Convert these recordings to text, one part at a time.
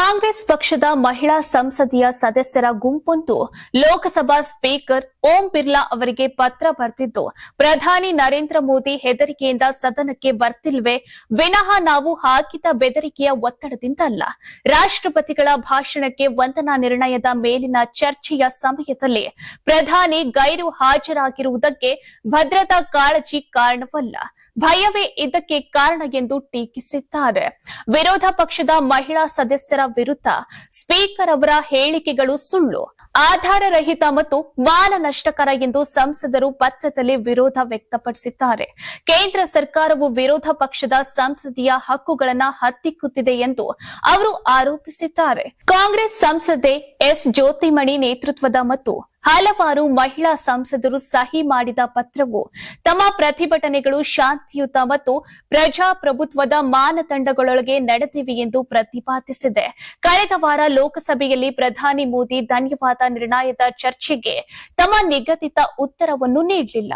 ಕಾಂಗ್ರೆಸ್ ಪಕ್ಷದ ಮಹಿಳಾ ಸಂಸದೀಯ ಸದಸ್ಯರ ಗುಂಪೊಂದು ಲೋಕಸಭಾ ಸ್ಪೀಕರ್ ಓಂ ಬಿರ್ಲಾ ಅವರಿಗೆ ಪತ್ರ ಬರೆದಿದ್ದು ಪ್ರಧಾನಿ ನರೇಂದ್ರ ಮೋದಿ ಹೆದರಿಕೆಯಿಂದ ಸದನಕ್ಕೆ ಬರ್ತಿಲ್ವೆ? ವಿನಃ ನಾವು ಹಾಕಿದ ಬೆದರಿಕೆಯ ಒತ್ತಡದಿಂದ ಅಲ್ಲ ರಾಷ್ಟ್ರಪತಿಗಳ ಭಾಷಣಕ್ಕೆ ವಂದನಾ ನಿರ್ಣಯದ ಮೇಲಿನ ಚರ್ಚೆಯ ಸಮಯದಲ್ಲಿ ಪ್ರಧಾನಿ ಗೈರು ಹಾಜರಾಗಿರುವುದಕ್ಕೆ ಭದ್ರತಾ ಕಾಳಜಿ ಕಾರಣವಲ್ಲ. ಭಯವೇ ಇದಕ್ಕೆ ಕಾರಣ ಎಂದು ಟೀಕಿಸಿದ್ದಾರೆ. ವಿರೋಧ ಪಕ್ಷದ ಮಹಿಳಾ ಸದಸ್ಯರ ವಿರುದ್ಧ ಸ್ಪೀಕರ್ ಅವರ ಹೇಳಿಕೆಗಳು ಸುಳ್ಳು, ಆಧಾರರಹಿತ ಮತ್ತು ಮಾನನಷ್ಟಕರ ಎಂದು ಸಂಸದರು ಪತ್ರದಲ್ಲಿ ವಿರೋಧ ವ್ಯಕ್ತಪಡಿಸಿದ್ದಾರೆ. ಕೇಂದ್ರ ಸರ್ಕಾರವು ವಿರೋಧ ಪಕ್ಷದ ಸಂಸದೀಯ ಹಕ್ಕುಗಳನ್ನ ಹತ್ತಿಕ್ಕುತ್ತಿದೆ ಎಂದು ಅವರು ಆರೋಪಿಸಿದ್ದಾರೆ. ಕಾಂಗ್ರೆಸ್ ಸಂಸದೆ ಎಸ್. ಜ್ಯೋತಿಮಣಿ ನೇತೃತ್ವದ ಮತ್ತು ಹಲವಾರು ಮಹಿಳಾ ಸಂಸದರು ಸಹಿ ಮಾಡಿದ ಪತ್ರವು ತಮ್ಮ ಪ್ರತಿಭಟನೆಗಳು ಶಾಂತಿಯುತ ಮತ್ತು ಪ್ರಜಾಪ್ರಭುತ್ವದ ಮಾನದಂಡಗಳೊಳಗೆ ನಡೆದಿವೆ ಎಂದು ಪ್ರತಿಪಾದಿಸಿದೆ. ಕಳೆದ ವಾರ ಲೋಕಸಭೆಯಲ್ಲಿ ಪ್ರಧಾನಿ ಮೋದಿ ಧನ್ಯವಾದ ನಿರ್ಣಯದ ಚರ್ಚೆಗೆ ತಮ್ಮ ನಿಗದಿತ ಉತ್ತರವನ್ನು ನೀಡಲಿಲ್ಲ.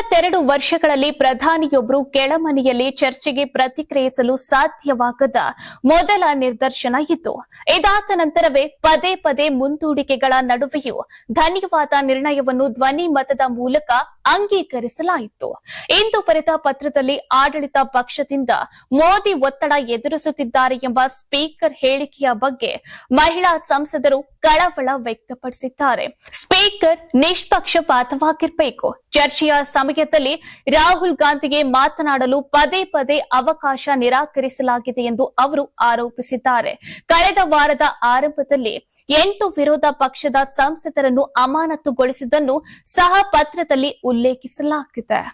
ಇಪ್ಪತ್ತೆರಡು ವರ್ಷಗಳಲ್ಲಿ ಪ್ರಧಾನಿಯೊಬ್ಬರು ಕೆಳಮನೆಯಲ್ಲಿ ಚರ್ಚೆಗೆ ಪ್ರತಿಕ್ರಿಯಿಸಲು ಸಾಧ್ಯವಾಗದ ಮೊದಲ ನಿದರ್ಶನ ಇತ್ತು ಇದಾದ ನಂತರವೇ ಪದೇ ಪದೇ ಮುಂದೂಡಿಕೆಗಳ ನಡುವೆಯೂ ಧನ್ಯವಾದ ನಿರ್ಣಯವನ್ನು ಧ್ವನಿ ಮತದ ಮೂಲಕ ಅಂಗೀಕರಿಸಲಾಯಿತು. ಇಂದು ಬರೆದ ಪತ್ರದಲ್ಲಿ ಆಡಳಿತ ಪಕ್ಷದಿಂದ ಮೋದಿ ಒತ್ತಡ ಎದುರಿಸುತ್ತಿದ್ದಾರೆ ಎಂಬ ಸ್ಪೀಕರ್ ಹೇಳಿಕೆಯ ಬಗ್ಗೆ ಮಹಿಳಾ ಸಂಸದರು ಕಳವಳ ವ್ಯಕ್ತಪಡಿಸಿದ್ದಾರೆ. ಸ್ಪೀಕರ್ ನಿಷ್ಪಕ್ಷಪಾತವಾಗಿರಬೇಕು. ಚರ್ಚೆಯ ಸಮಯದಲ್ಲಿ ರಾಹುಲ್ ಗಾಂಧಿಗೆ ಮಾತನಾಡಲು ಪದೇ ಪದೇ ಅವಕಾಶ ನಿರಾಕರಿಸಲಾಗಿದೆ ಎಂದು ಅವರು ಆರೋಪಿಸಿದ್ದಾರೆ. ಕಳೆದ ವಾರದ ಆರಂಭದಲ್ಲಿ ಎಂಟು ವಿರೋಧ ಪಕ್ಷದ ಸಂಸದರನ್ನು ಅಮಾನತುಗೊಳಿಸಿದ್ದನ್ನು ಸಹ ಪತ್ರದಲ್ಲಿ ਮੁੱਲੇ ਕੀ ਸਲਾਹ ਕੀਤਾ ਹੈ?